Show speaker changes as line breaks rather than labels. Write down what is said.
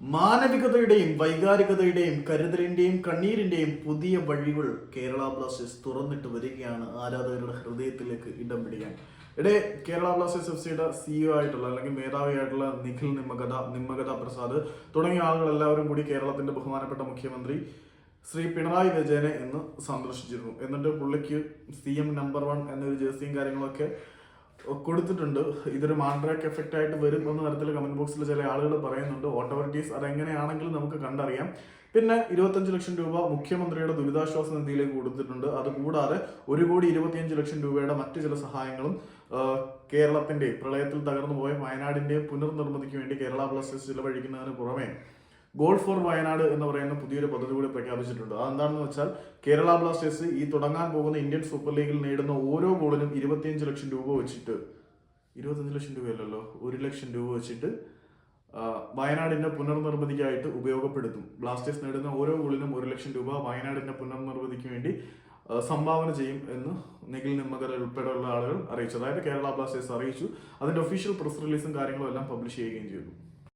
മാനവികതയുടെയും വൈകാരികതയുടെയും കരുതലിന്റെയും കണ്ണീരിന്റെയും പുതിയ വഴികൾ കേരള ബ്ലാസ്റ്റേഴ്സ് തുറന്നിട്ട് വരികയാണ് ആരാധകരുടെ ഹൃദയത്തിലേക്ക് ഇടം പിടിക്കാൻ. ഇടെ കേരള ബ്ലാസ്റ്റേഴ്സ് എഫ് സിയുടെ സിഇഒ ആയിട്ടുള്ള അല്ലെങ്കിൽ മേധാവി ആയിട്ടുള്ള നിഖിൽ നിമ്മഗത നിമ്മഗത പ്രസാദ് തുടങ്ങിയ ആളുകൾ എല്ലാവരും കൂടി കേരളത്തിന്റെ ബഹുമാനപ്പെട്ട മുഖ്യമന്ത്രി ശ്രീ പിണറായി വിജയനെ ഇന്ന് സന്ദർശിച്ചിരുന്നു. എന്നിട്ട് പുള്ളിക്ക് സി എം നമ്പർ വൺ എന്നൊരു ജേഴ്സിയും കാര്യങ്ങളൊക്കെ കൊടുത്തിട്ടുണ്ട്. ഇതൊരു മാൻഡ്രാക്ക് എഫക്റ്റ് ആയിട്ട് വരും എന്ന തരത്തിൽ കമന്റ് ബോക്സിൽ ചില ആളുകൾ പറയുന്നുണ്ട്. ഓട്ടോറിറ്റീസ് അതെങ്ങനെയാണെങ്കിലും നമുക്ക് കണ്ടറിയാം. പിന്നെ ഇരുപത്തഞ്ച് ലക്ഷം രൂപ മുഖ്യമന്ത്രിയുടെ ദുരിതാശ്വാസ നിധിയിലേക്ക് കൊടുത്തിട്ടുണ്ട്. അതുകൂടാതെ ഒരു കോടി ഇരുപത്തിയഞ്ച് ലക്ഷം രൂപയുടെ മറ്റു ചില സഹായങ്ങളും കേരളത്തിന്റെ പ്രളയത്തിൽ തകർന്നു പോയ വയനാടിന്റെ പുനർനിർമ്മിതിക്ക് വേണ്ടി കേരള ബ്ലാസ്റ്റേഴ്സ് ചിലവഴിക്കുന്നതിന് പുറമെ ഗോൾ ഫോർ വയനാട് എന്ന് പറയുന്ന പുതിയൊരു പദ്ധതി കൂടി പ്രഖ്യാപിച്ചിട്ടുണ്ട്. അതെന്താണെന്ന് വെച്ചാൽ കേരള ബ്ലാസ്റ്റേഴ്സ് ഈ തുടങ്ങാൻ പോകുന്ന ഇന്ത്യൻ സൂപ്പർ ലീഗിൽ നേടുന്ന ഓരോ ഗോളിനും ഇരുപത്തിയഞ്ച് ലക്ഷം രൂപ വെച്ചിട്ട് ഇരുപത്തഞ്ച് ലക്ഷം രൂപയല്ലല്ലോ ഒരു ലക്ഷം രൂപ വെച്ചിട്ട് വയനാടിന്റെ പുനർനിർമ്മിതിക്കായിട്ട് ഉപയോഗപ്പെടുത്തും. ബ്ലാസ്റ്റേഴ്സ് നേടുന്ന ഓരോ ഗോളിനും ഒരു ലക്ഷം രൂപ വയനാടിന്റെ പുനർനിർമ്മിതിക്ക് വേണ്ടി സംഭാവന ചെയ്യും എന്ന് നിഖിൽ നിമ്മകർ ഉൾപ്പെടെയുള്ള ആളുകൾ അറിയിച്ചു. അതായത് കേരള ബ്ലാസ്റ്റേഴ്സ് അറിയിച്ചു. അതിന്റെ ഒഫീഷ്യൽ പ്രസ് റിലീസും കാര്യങ്ങളും എല്ലാം പബ്ലിഷ് ചെയ്യുകയും ചെയ്തു.